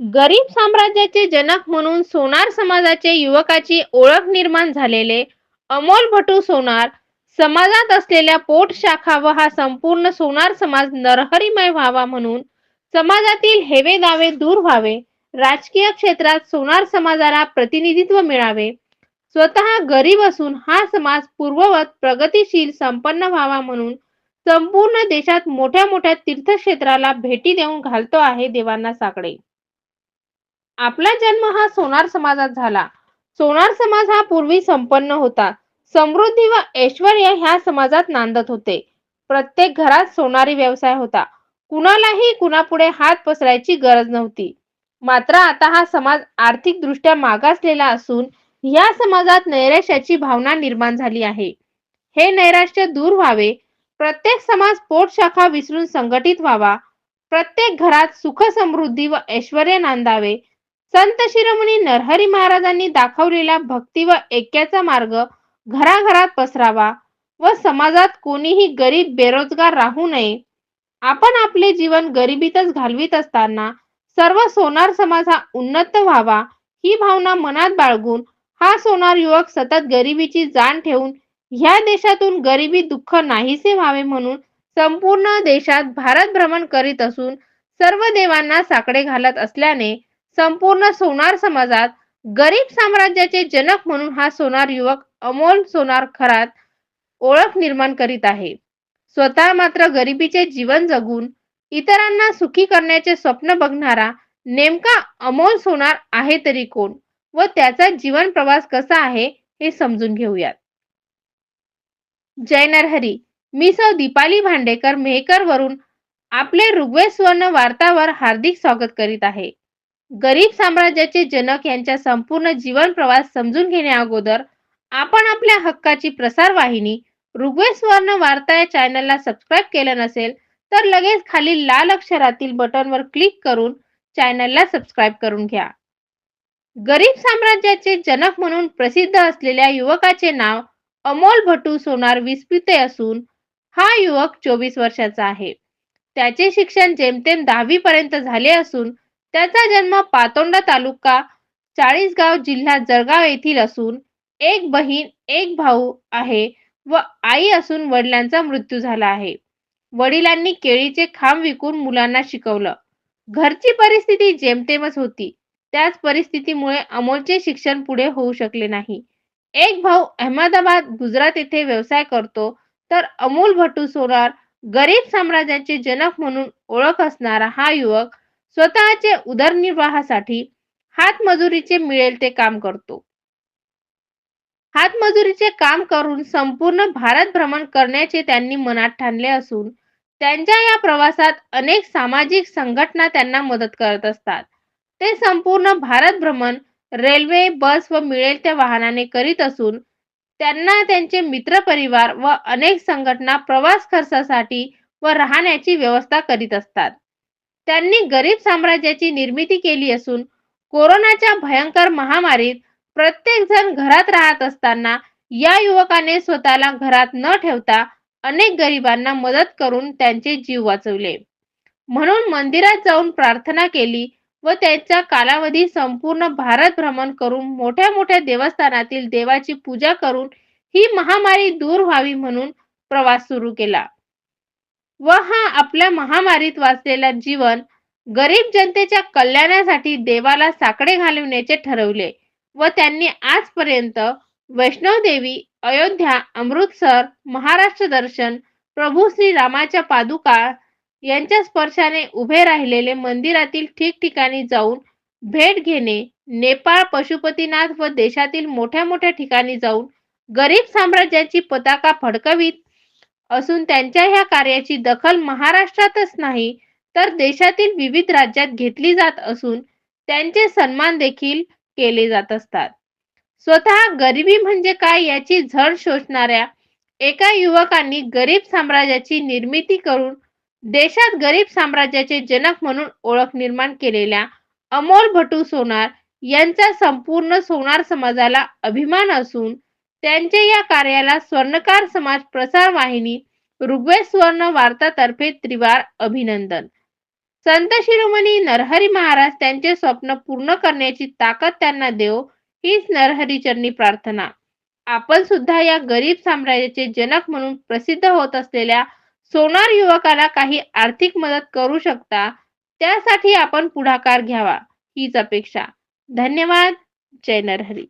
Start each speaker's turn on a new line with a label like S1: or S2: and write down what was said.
S1: गरीब साम्राज्याचे जनक म्हणून सोनार समाजाचे युवकाची ओळख निर्माण झालेले अमोल भटू सोनार समाजात असलेल्या पोट शाखा व हा संपूर्ण सोनार समाज नरहरीमय व्हावा म्हणून समाजातील हेवे दावे दूर व्हावे राजकीय क्षेत्रात सोनार समाजाला प्रतिनिधित्व मिळावे. स्वतः गरीब असून हा समाज पूर्ववत प्रगतीशील संपन्न व्हावा म्हणून संपूर्ण देशात मोठ्या मोठ्या तीर्थक्षेत्राला भेटी देऊन घालतो आहे देवांना साकडे. आपला जन्म हा सोनार समाजात झाला. सोनार समाज हा पूर्वी संपन्न होता. समृद्धी व ऐश्वर ह्या समाजात नांदत होते. प्रत्येक घरात सोनारी व्यवसाय होता. कुणालाही कुणापुढे हात पसरायची गरज नव्हती. मात्र आता हा समाज आर्थिक दृष्ट्या मागासलेला असून या समाजात नैराश्याची भावना निर्माण झाली आहे. हे नैराश्य दूर व्हावे. प्रत्येक समाज पोट शाखा विसरून संघटित व्हावा. प्रत्येक घरात सुख समृद्धी व ऐश्वर नांदावे. संत शिरोमणी नरहरी महाराजांनी दाखवलेला भक्ती व ऐक्याचा मार्ग घराघरात पसरावा व समाजात कोणीही गरीब बेरोजगार राहू नये. आपण आपले जीवन गरिबीतच घालवित असताना सर्व सोनार समाज हा उन्नत व्हावा ही भावना मनात बाळगून हा सोनार युवक सतत गरिबीची जाण ठेवून ह्या देशातून गरिबी दुःख नाहीसे व्हावे म्हणून संपूर्ण देशात भारत भ्रमण करीत असून सर्व देवांना साकडे घालत असल्याने संपूर्ण सोनार समाजात गरीब साम्राज्याचे जनक म्हणून हा सोनार युवक अमोल सोनार खरात ओळख निर्माण करीत आहे. स्वतः मात्र गरिबीचे जीवन जगून इतरांना सुखी करण्याचे स्वप्न बघणारा नेमका अमोल सोनार आहे तरी कोण व त्याचा जीवन प्रवास कसा आहे हे समजून घेऊयात. जय नरहरी मी सौ दीपाली भांडेकर मेहकर वरून आपले ऋग्वेस्वर्ण वार्तावर हार्दिक स्वागत करीत आहे. गरीब साम्राज्याचे जनक यांच्या संपूर्ण जीवन प्रवास समजून घेण्या अगोदर आपण आपल्या हक्काची प्रसार वाहिनी ऋग्वेद वार्ता या चॅनलला सबस्क्राईब केलं नसेल तर लगेच खाली लाल अक्षरातील बटनवर क्लिक करून चॅनलला सबस्क्राईब करून घ्या. गरीब साम्राज्याचे जनक म्हणून प्रसिद्ध असलेल्या युवकाचे नाव अमोल भटू सोनार विस्पिते असून हा युवक चोवीस वर्षाचा आहे. त्याचे शिक्षण जेमतेम दहावी पर्यंत झाले असून त्याचा जन्म पातोंडा तालुका चाळीसगाव जिल्हा जळगाव येथील असून एक बहीण एक भाऊ आहे व आई असून वडिलांचा मृत्यू झाला आहे. वडिलांनी केळीचे खांब विकून मुलांना शिकवलं. घरची परिस्थिती जेमतेमच होती. त्याच परिस्थितीमुळे अमोलचे शिक्षण पुढे होऊ शकले नाही. एक भाऊ अहमदाबाद गुजरात येथे व्यवसाय करतो तर अमोल भटू सोनार गरीब साम्राज्याचे जनक म्हणून ओळख असणारा हा युवक स्वतःचे उदरनिर्वाहासाठी हातमजुरीचे मिळेल ते काम करतो. हातमजुरीचे काम करून संपूर्ण भारत भ्रमण करण्याचे त्यांनी मनात ठाणले असून त्यांच्या या प्रवासात अनेक सामाजिक संघटना त्यांना मदत करत असतात. ते संपूर्ण भारत भ्रमण रेल्वे बस व मिळेल त्या वाहनाने करीत असून त्यांना त्यांचे मित्रपरिवार व अनेक संघटना प्रवास खर्चासाठी व राहण्याची व्यवस्था करीत असतात. त्यांनी गरीब साम्राज्याची निर्मिती केली असून कोरोनाच्या भयंकर महामारीत प्रत्येक जण घरात राहत असताना या युवकाने स्वतःला घरात न ठेवता अनेक गरिबांना मदत करून त्यांचे जीव वाचवले. म्हणून मंदिरात जाऊन प्रार्थना केली व त्यांचा कालावधी संपूर्ण भारत भ्रमण करून मोठ्या मोठ्या देवस्थानातील देवाची पूजा करून ही महामारी दूर व्हावी म्हणून प्रवास सुरू केला. व हा आपल्या महामारीत वाचलेला जीवन गरीब जनतेच्या कल्याणासाठी देवाला साकडे घालविण्याचे ठरवले व त्यांनी आजपर्यंत वैष्णवदेवी अयोध्या अमृतसर महाराष्ट्र दर्शन प्रभू श्री रामाच्या पादुका यांच्या स्पर्शाने उभे राहिलेले मंदिरातील ठिकठिकाणी जाऊन भेट घेणे नेपाळ पशुपतीनाथ व देशातील मोठ्या मोठ्या ठिकाणी जाऊन गरीब साम्राज्याची पताका फडकवीत असून त्यांच्या ह्या कार्याची दखल महाराष्ट्रातच नाही तर देशातील विविध राज्यात घेतली जात असून त्यांचे सन्मान देखील केले जात असतात. स्वतः गरिबी म्हणजे काय याची झड शोषणाऱ्या एका युवकांनी गरीब साम्राज्याची निर्मिती करून देशात गरीब साम्राज्याचे जनक म्हणून ओळख निर्माण केलेल्या अमोल भटू सोनार यांचा संपूर्ण सोनार समाजाला अभिमान असून त्यांच्या या कार्याला स्वर्णकार समाज प्रसार वाहिनी ऋग्वेद स्वर्ण वार्तातर्फे त्रिवार अभिनंदन. संत शिरोमणी नरहरी महाराज त्यांचे स्वप्न पूर्ण करण्याची ताकद त्यांना देव हीच नरहरी चरणी प्रार्थना. आपण सुद्धा या गरीब साम्राज्याचे जनक म्हणून प्रसिद्ध होत असलेल्या सोनार युवकाला काही आर्थिक मदत करू शकता त्यासाठी आपण पुढाकार घ्यावा हीच अपेक्षा. धन्यवाद जय नरहरी.